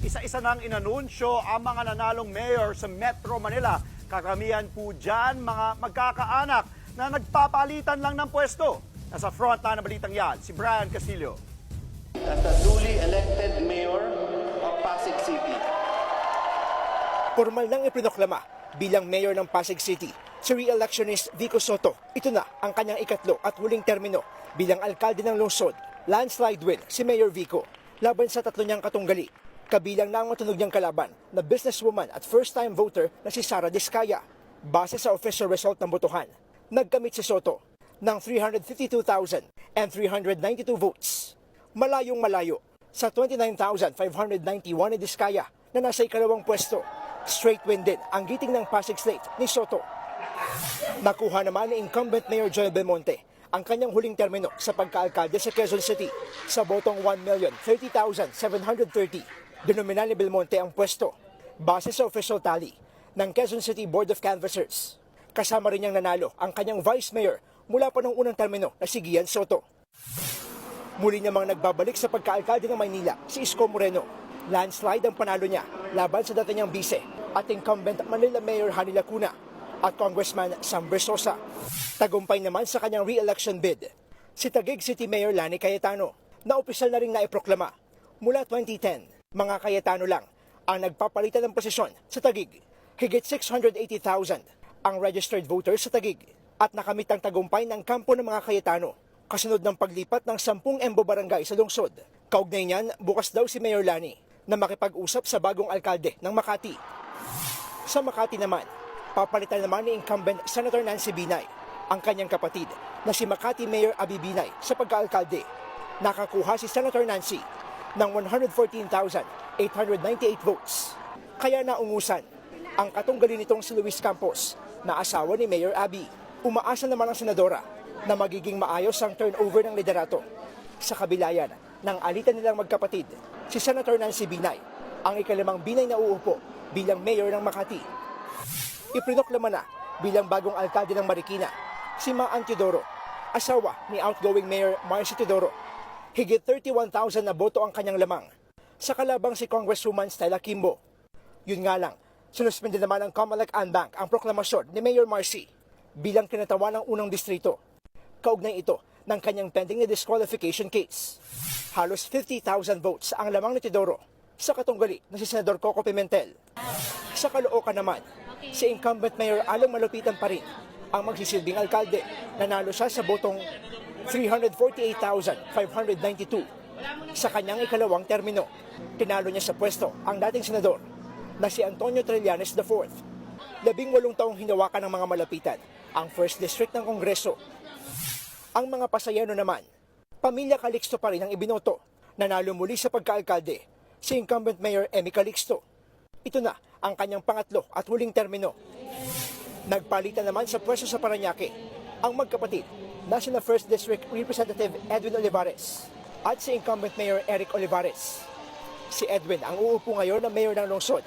Isa-isa nang inanunsyo ang mga nanalong mayor sa Metro Manila. Karamihan po dyan mga magkakaanak na nagpapalitan lang ng pwesto. Nasa front line ng balitang yan, si Brian Castillo. as the duly elected mayor of Pasig City. Formal nang ipinoklama bilang mayor ng Pasig City si re-electionist Vico Soto. Ito na ang kanyang ikatlo at huling termino bilang alkalde ng lungsod. Landslide win si Mayor Vico laban sa tatlo niyang katunggali. Kabilang na ang matunog niyang kalaban na businesswoman at first-time voter na si Sara Discaya. Base sa official result ng botohan, nagkamit si Soto ng 352,392 votes. Malayong malayo sa 29,591 ni Discaya na nasa ikalawang pwesto. Straight win din ang giting ng Pasig State ni Soto. Nakuha naman ni incumbent Mayor Joel Belmonte ang kanyang huling termino sa pagkaalkalde sa Quezon City sa botong 1,030,730. Denominal ni Belmonte ang pwesto base sa official tally ng Quezon City Board of Canvassers. Kasama rin niyang nanalo ang kanyang vice mayor mula pa noong unang termino na si Gian Soto. Muli namang nagbabalik sa pagkaalkalde ng Maynila si Isko Moreno. Landslide ang panalo niya laban sa dati niyang bise at incumbent Manila Mayor Hani Lacuna at Congressman Sam Bersosa. Tagumpay naman sa kanyang re-election bid si Taguig City Mayor Lani Cayetano na opisyal na rin naiproklama mula 2010. Mga Cayetano lang ang nagpapalitan ng posisyon sa Taguig. Higit 680,000 ang registered voters sa Taguig at nakamit ang tagumpay ng kampo ng mga Cayetano kasunod ng paglipat ng 10 Embo Barangay sa lungsod. Kaugnay niyan, bukas daw si Mayor Lani na makipag-usap sa bagong alkalde ng Makati. Sa Makati naman, papalitan naman ni incumbent Senator Nancy Binay ang kanyang kapatid na si Makati Mayor Abi Binay sa pagkaalkalde. Nakakuha si Senator Nancy ng 114,898 votes. Kaya naungusan ang katunggali nitong si Luis Campos na asawa ni Mayor Abi. Umaasa naman ang senadora na magiging maayos ang turnover ng liderato. Sa kabilayan ng alitan nilang magkapatid, si Senator Nancy Binay ang ikalimang Binay na uupo bilang mayor ng Makati. Ipinoklama na bilang bagong alkalde ng Marikina si Maan Teodoro, asawa ni outgoing Mayor Marcy Teodoro. Higit 31,000 na boto ang kanyang lamang sa kalabang si Congresswoman Stella Kimbo. Yun nga lang, sinuspende naman ng Comelec Bank ang proklamasyon ni Mayor Marcy bilang kinatawa ng unang distrito. Kaugnay ito ng kanyang pending na disqualification case. Halos 50,000 votes ang lamang ni Teodoro sa katunggali na si Senador Coco Pimentel. Sa Caloocan naman, si incumbent Mayor Along Malupitan pa rin ang magsisilbing alkalde. Nanalo siya sa botong 348,592 sa kanyang ikalawang termino. Tinalo niya sa pwesto ang dating senador na si Antonio Trillanes IV. Labing walong taong hinawakan ng mga malapitan ang first district ng Kongreso. Ang mga pasayano naman, pamilya Calixto pa rin ang ibinoto. Nanalo muli sa pagkaalkalde si incumbent Mayor Emmy Calixto. Ito na ang kanyang pangatlo at huling termino. Nagpalitan naman sa pwesto sa Paranaque ang magkapatid na sina First District Representative Edwin Olivares at si incumbent Mayor Eric Olivares. Si Edwin ang uupo ngayon na mayor ng lungsod,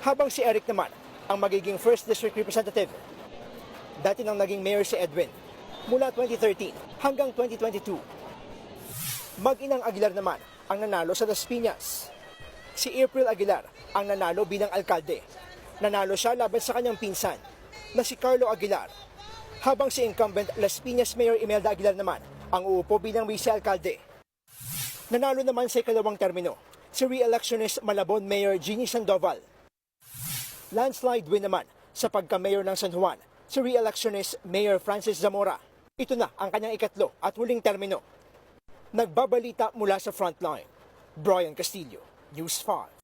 habang si Eric naman ang magiging First District Representative. Dati nang naging mayor si Edwin mula 2013 hanggang 2022. Mag-inang Aguilar naman ang nanalo sa Las Piñas. Si April Aguilar ang nanalo bilang alkalde. Nanalo siya laban sa kanyang pinsan na si Carlo Aguilar. Habang si incumbent Las Piñas Mayor Imelda Aguilar naman ang uupo bilang vice-alkalde. Nanalo naman sa ikalawang termino si re-electionist Malabon Mayor Jeannie Sandoval. Landslide win naman sa pagka-mayor ng San Juan si re-electionist Mayor Francis Zamora. Ito na ang kanyang ikatlo at huling termino. Nagbabalita mula sa frontline. Brian Castillo, News 5.